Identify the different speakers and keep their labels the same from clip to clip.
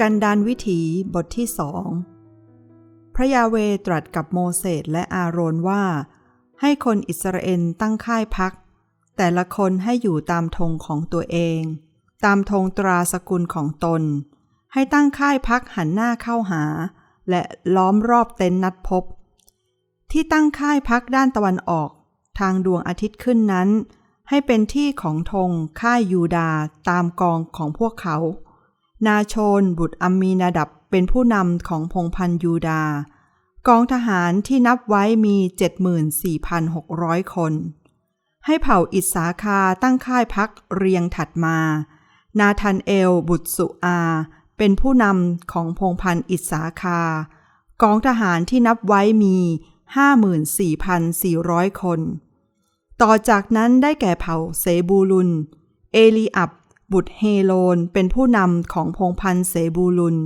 Speaker 1: กันดานวิถีบทที่สองพระยาเวตรัสกับโมเสสและอาโรนว่า ให้คนอิสราเอลตั้งค่ายพัก แต่ละคนให้อยู่ตามธงของตัวเอง ตามธงตราสกุลของตน ให้ตั้งค่ายพักหันหน้าเข้าหา และล้อมรอบเต็นท์นัดพบ ที่ตั้งค่ายพักด้านตะวันออก ทางดวงอาทิตย์ขึ้นนั้น ให้เป็นที่ของธงค่ายยูดาตามกองของพวกเขา นาโชน บุตรอัมมีนาดับเป็นผู้นำของพงพันยูดา กองทหารที่นับไว้มี 74,600 คน ให้เผ่าอิสาคาตั้งค่ายพักเรียงถัดมา นาธานเอล บุตรสุอา เป็นผู้นำของพงพันอิสาคา กองทหารที่นับไว้มี 54,400 คน ต่อจากนั้นได้แก่เผ่าเซบูลุน เอลีอับ บุตรเฮโลนเป็นผู้นำของพงพันเซบูลุน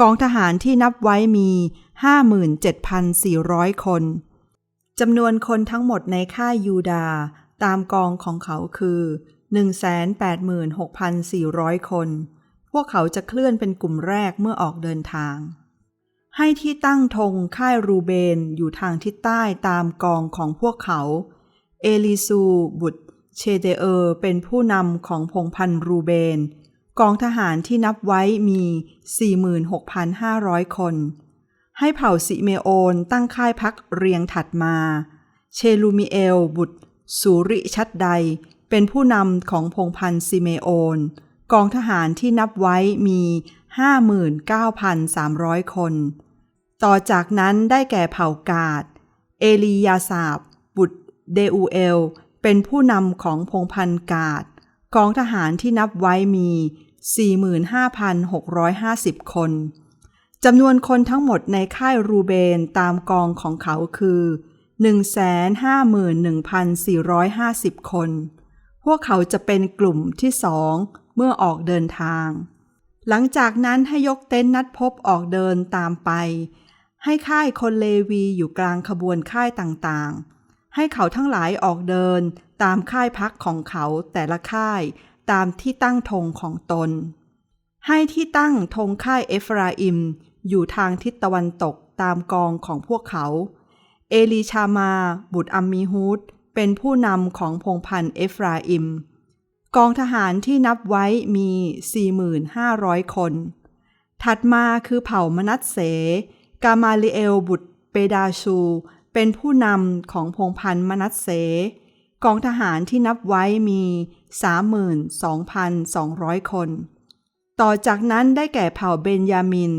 Speaker 1: กองทหารที่นับไว้มี 57,400 คนจำนวนคนทั้งหมดในค่ายยูดาตามกองของเขาคือ 186,400 คน พวกเขาจะเคลื่อนเป็นกลุ่มแรกเมื่อออกเดินทาง ให้ที่ตั้งธงค่ายรูเบนอยู่ทางทิศใต้ตามกองของพวกเขา เอลิซู บุตร เชเดเออร์เป็นผู้นำของพงพันรูเบน กองทหารที่นับไว้มี 46,500 คน ให้เผ่าสิเมโอนตั้งค่ายพักเรียงถัดมา เชลูมิเอลบุตรสุริชัดใด เป็นผู้นำของพงพันซิเมโอน กองทหารที่นับไว้มี 59,300 คน ต่อจากนั้นได้แก่เผ่ากาด เอลียาสาบบุตรเดอูเอล เป็นผู้นำของพงพันกาดกองทหารที่นับไว้มี 45,650 คน จำนวนคนทั้งหมดในค่ายรูเบนตามกองของเขาคือ 151,450 คน พวกเขาจะเป็นกลุ่มที่สองเมื่อออกเดินทาง หลังจากนั้นให้ยกเต็นท์นัดพบออกเดินตามไป ให้ค่ายคนเลวีอยู่กลางขบวนค่ายต่างๆ ให้เขาทั้งหลายออกเดินตามค่ายพักของเขาแต่ละค่าย ตามที่ตั้งธงของตน ให้ที่ตั้งธงค่ายเอฟราอิม อยู่ทางทิศตะวันตกตามกองของพวกเขา เอลีชามา บุตรอัมมีฮูดเป็นผู้นำของพงพันเอฟราอิม กองทหารที่นับไว้มี 4,500 คน ถัดมาคือเผ่ามนัสเส กามาลิเอลบุตรเปดาชู เป็นผู้นำของพงพันมนัสเส กองทหารที่นับไว้มี 32,200 คน ต่อจากนั้นได้แก่เผ่าเบนยามิน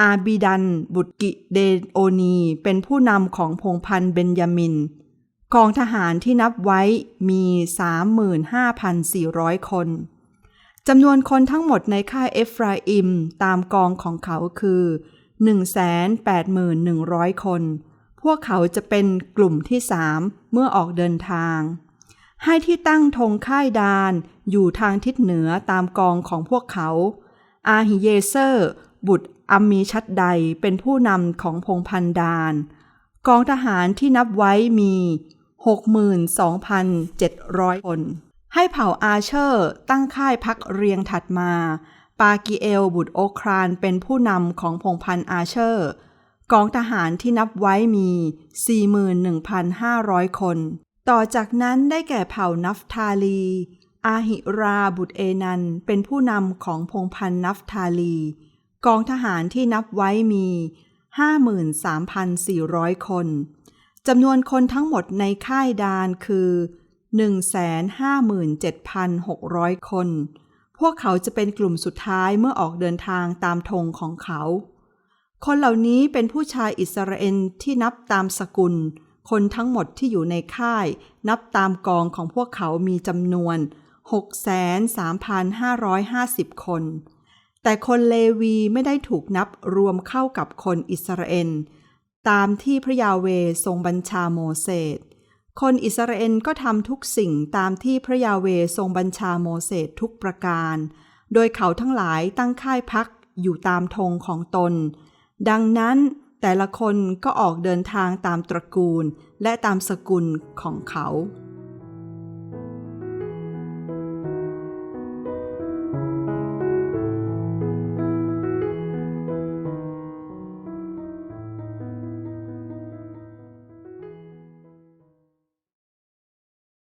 Speaker 1: อาบิดัน บุตรกิเดโอนี เป็นผู้นำของพงพันเบนยามิน กองทหารที่นับไว้มี 35,400 คนจำนวนคนทั้งหมดในค่ายเอฟราอิมตามกองของเขาคือ 181,100 คน พวกเขาจะเป็นกลุ่มที่สามเมื่อออกเดินทาง ให้ที่ตั้งธงค่ายดานอยู่ทางทิศเหนือตามกองของพวกเขา อาฮิเยเซอร์ บุตรอัมมีชัดใดเป็นผู้นำของพงพันดาน กองทหารที่นับไว้มี 62,700 คน ให้เผ่าอาเชอร์ตั้งค่ายพักเรียงถัดมา ปากิเอลบุตรโอครานเป็นผู้นำของพงพันอาเชอร์ กองทหารที่นับไว้มี 41,500 คน ต่อจากนั้นได้แก่เผ่านัฟทาลี อาหิราบุตรเอนันเป็นผู้นำของพงพันนัฟทาลี กองทหารที่นับไว้มี 53,400 คน จำนวนคนทั้งหมดในค่ายดานคือ 157,600 คน พวกเขาจะเป็นกลุ่มสุดท้ายเมื่อออกเดินทางตามธงของเขา คนเหล่านี้เป็นผู้ชายอิสราเอลที่นับตามสกุล คนทั้งหมดที่อยู่ในค่าย นับตามกองของพวกเขามีจำนวน 63,550 คน แต่คนเลวีไม่ได้ถูกนับรวมเข้ากับคนอิสราเอลตามที่พระยาเวทรงบัญชาโมเสส คนอิสราเอลก็ทำทุกสิ่งตามที่พระยาเวทรงบัญชาโมเสสทุกประการ โดยเขาทั้งหลายตั้งค่ายพักอยู่ตามธงของตน ดังนั้นแต่ละคนก็ออกเดินทางตามตระกูลและตามสกุลของเขา